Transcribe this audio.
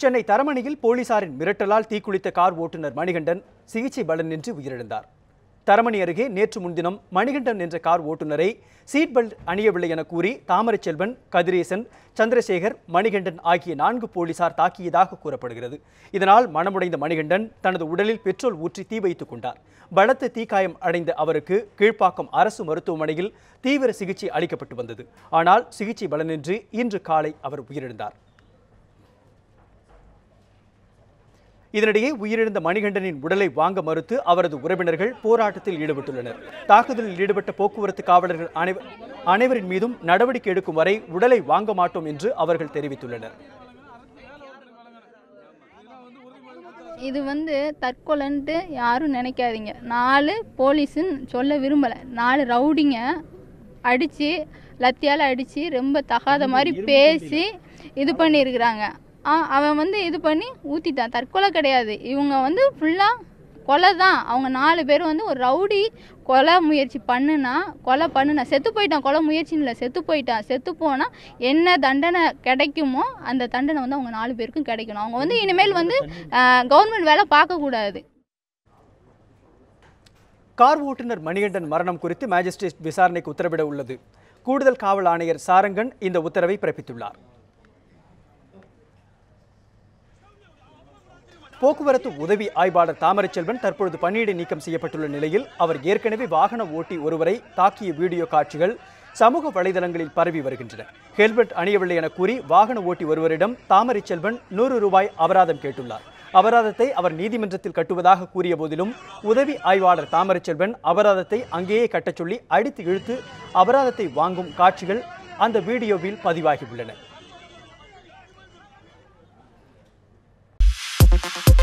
சென்னை தரமணியில் போலீசாரின் மிரட்டலால் தீக்குளித்த கார் ஓட்டுநர் மணிகண்டன் சிகிச்சை பலனின்றி உயிரிழந்தார். தரமணி அருகே நேற்று முன்தினம் மணிகண்டன் என்ற கார் ஓட்டுநரை சீட் பெல்ட் அணியவில்லை என கூறி தாமரைச்செல்வன் கதிரேசன் சந்திரசேகர் மணிகண்டன் ஆகிய நான்கு போலீசார் தாக்கியதாக கூறப்படுகிறது. இதனால் மனமுடைந்த மணிகண்டன் தனது உடலில் பெட்ரோல் ஊற்றி தீ வைத்துக் கொண்டார். பலத்த தீக்காயம் அடைந்த அவருக்கு கீழ்ப்பாக்கம் அரசு மருத்துவமனையில் தீவிர சிகிச்சை அளிக்கப்பட்டு வந்தது. ஆனால் சிகிச்சை பலனின்றி இன்று காலை அவர் உயிரிழந்தார். இதனிடையே உயிரிழந்த மணிகண்டனின் உடலை வாங்க மறுத்து அவரது உறவினர்கள் போராட்டத்தில் ஈடுபட்டுள்ளனர். தாக்குதலில் ஈடுபட்ட போக்குவரத்து காவலர்கள் அனைவ- அனைவரின் மீதும் நடவடிக்கை எடுக்கும் வரை உடலை வாங்க மாட்டோம் என்று அவர்கள் தெரிவித்துள்ளனர். இது வந்து தற்கொலைன்ட்டு யாரும் நினைக்காதீங்க. நாலு போலீஸுன்னு சொல்ல விரும்பலை. நாலு ரவுடிங்க அடித்து லத்தியால் அடித்து ரொம்ப தகாத மாதிரி பேசி இது பண்ணியிருக்கிறாங்க. அவன் வந்து இது பண்ணி ஊற்றிட்டான் தற்கொலை கிடையாது. இவங்க வந்து ஃபுல்லாக கொலை தான். அவங்க நாலு பேர் வந்து ஒரு ரவுடி கொலை முயற்சி பண்ணுனா கொலை பண்ணுனா செத்து போயிட்டான். கொலை முயற்சின்னு இல்லை செத்து போயிட்டான். செத்து போனால் என்ன தண்டனை கிடைக்குமோ அந்த தண்டனை வந்து அவங்க நாலு பேருக்கும் கிடைக்கணும். அவங்க வந்து இனிமேல் வந்து கவர்மெண்ட் வேலை பார்க்கக்கூடாது கார் ஓட்டுநர் மணிகண்டன் மரணம் குறித்து மேஜிஸ்ட்ரேட் விசாரணைக்கு உத்தரவிட உள்ளது. கூடுதல் காவல் ஆணையர் சாரங்கன் இந்த உத்தரவை பிறப்பித்துள்ளார். போக்குவரத்து உதவி ஆய்வாளர் தாமரைச்செல்வன் தற்பொழுது பணியிடை நீக்கம் செய்யப்பட்டுள்ள நிலையில் அவர் ஏற்கனவே வாகன ஓட்டி ஒருவரை தாக்கிய வீடியோ காட்சிகள் சமூக வலைதளங்களில் பரவி வருகின்றன. ஹெல்மெட் அணியவில்லை என கூறி வாகன ஓட்டி ஒருவரிடம் தாமரைச்செல்வன் நூறு ரூபாய் அபராதம் கேட்டுள்ளார். அபராதத்தை அவர் நீதிமன்றத்தில் கட்டுவதாக கூறிய போதிலும் உதவி ஆய்வாளர் தாமரைச்செல்வன் அபராதத்தை அங்கேயே கட்டச் சொல்லி அடித்து இழுத்து அபராதத்தை வாங்கும் காட்சிகள் அந்த வீடியோவில் பதிவாகியுள்ளன You.